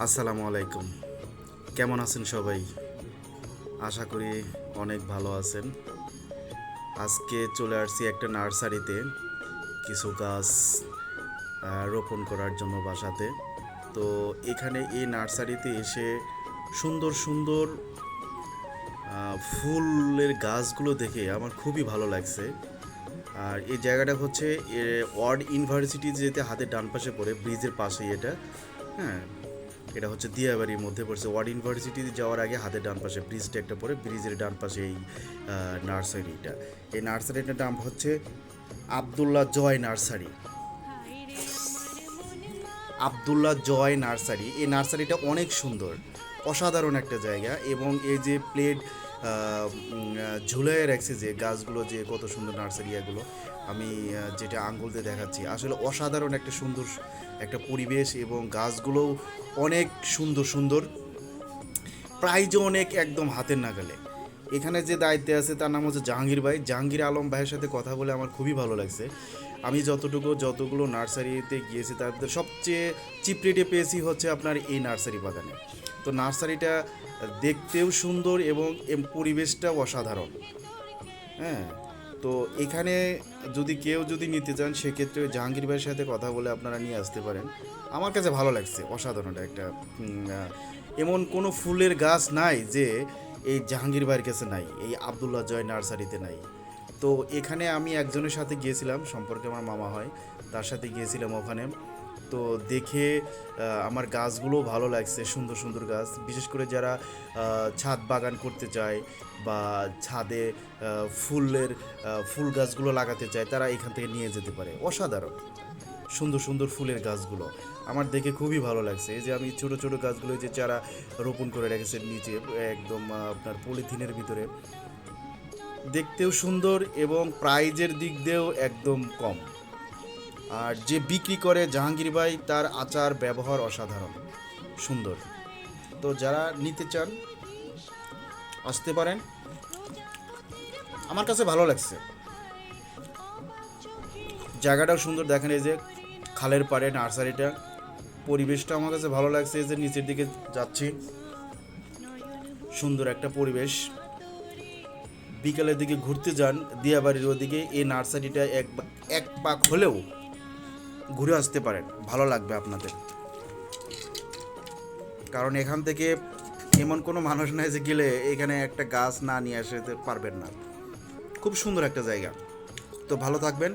আসসালামু আলাইকুম। কেমন আছেন সবাই? আশা করি অনেক ভালো আছেন। আজকে চলে আসছি একটা নার্সারিতে কিছু গাছ রোপণ করার জন্য বাসাতে। তো এখানে এই নার্সারিতে এসে সুন্দর সুন্দর ফুলের গাছগুলো দেখে আমার খুবই ভালো লাগছে। আর এই জায়গাটা হচ্ছে ওয়ার্ড ইউনিভার্সিটি যেতে হাতের ডান পাশে পড়ে, ব্রিজের পাশেই এটা। হ্যাঁ এটা হচ্ছে দিয়াবাড়ির মধ্যে পড়ছে। ওয়ার্ড ইউনিভার্সিটি যাওয়ার আগে হাতের ডান পাশে ব্রিজটা একটা পড়ে, ব্রিজের ডান পাশে এই নার্সারিটা। এই নার্সারিটার নাম হচ্ছে আবদুল্লাহ জয় নার্সারি। আবদুল্লাহ জয় নার্সারি। এই নার্সারিটা অনেক সুন্দর, অসাধারণ একটা জায়গা এবং এই যে প্লেট ঝুলাইয়ে রাখছে যে গাছগুলো যে কত সুন্দর নার্সারিয়াগুলো আমি যেটা আঙ্গুল দিয়ে দেখাচ্ছি, আসলে অসাধারণ একটা সুন্দর একটা পরিবেশ এবং গাছগুলোও অনেক সুন্দর সুন্দর, প্রাইজও অনেক একদম হাতের নাগালে। এখানে যে দায়িত্বে আছে তার নাম হচ্ছে জাহাঙ্গীর ভাই। জাহাঙ্গীর আলম ভাইয়ের সাথে কথা বলে আমার খুবই ভালো লাগছে। আমি যতটুকু, যতগুলো নার্সারিতে গিয়েছি তার সবচেয়ে চিপ রেটে পেয়েছি হচ্ছে আপনার এই নার্সারি বাগানে। তো নার্সারিটা দেখতেও সুন্দর এবং এম পরিবেশটাও অসাধারণ। হ্যাঁ তো এখানে যদি কেউ যদি নিতে চান, সেক্ষেত্রে জাহাঙ্গীর ভাইয়ের সাথে কথা বলে আপনারা নিয়ে আসতে পারেন। আমার কাছে ভালো লাগছে, অসাধারণ একটা এমন কোনো ফুলের গাছ নাই যে এই জাহাঙ্গীর ভাইয়ের কাছে নাই, এই আবদুল্লাহ জয় নার্সারিতে নাই। তো এখানে আমি একজনের সাথে গিয়েছিলাম, সম্পর্কে আমার মামা হয়, তার সাথে গিয়েছিলাম ওখানে। তো দেখে আমার গাছগুলো ভালো লাগছে, সুন্দর সুন্দর গাছ। বিশেষ করে যারা ছাদ বাগান করতে চায় বা ছাদে ফুলের ফুল গাছগুলো লাগাতে চায়, তারা এখান থেকে নিয়ে যেতে পারে। অসাধারণ। সুন্দর সুন্দর ফুলের গাছগুলো। আমার দেখে খুবই ভালো লাগছে। এই যে আমি ছোট ছোট গাছগুলো যে চারা রোপণ করে রেখেছে নিচে, একদম আপনার পলিথিনের ভিতরে। দেখতেও সুন্দর এবং প্রাইজের দিক দিয়েও একদম কম। আর যে বিক্রি করে জাহাঙ্গীর ভাই, তার আচার, ব্যবহার অসাধারণ। সুন্দর। তো যারা নিতে চান, আসতে পারেন। আমার কাছে ভালো লাগছে। জায়গাটাও সুন্দর, দেখেন এই যে খালের পাড়ে নার্সারিটা। পরিবেশটা আমার কাছে ভালো লাগছে যে নিচের দিকে যাচ্ছি। সুন্দর একটা পরিবেশ। বিকালের দিকে ঘুরতে যান, দিয়াবাড়ির ওদিকে এই নার্সারিটা এক এক পাক হলেও ঘুরে আসতে পারেন, ভালো লাগবে আপনাদের। কারণ এখান থেকে এমন কোনো মানুষ নাই যে গেলে এখানে একটা গাছ না নিয়ে আসতে পারবেন না। খুব সুন্দর একটা জায়গা। তো ভালো থাকবেন।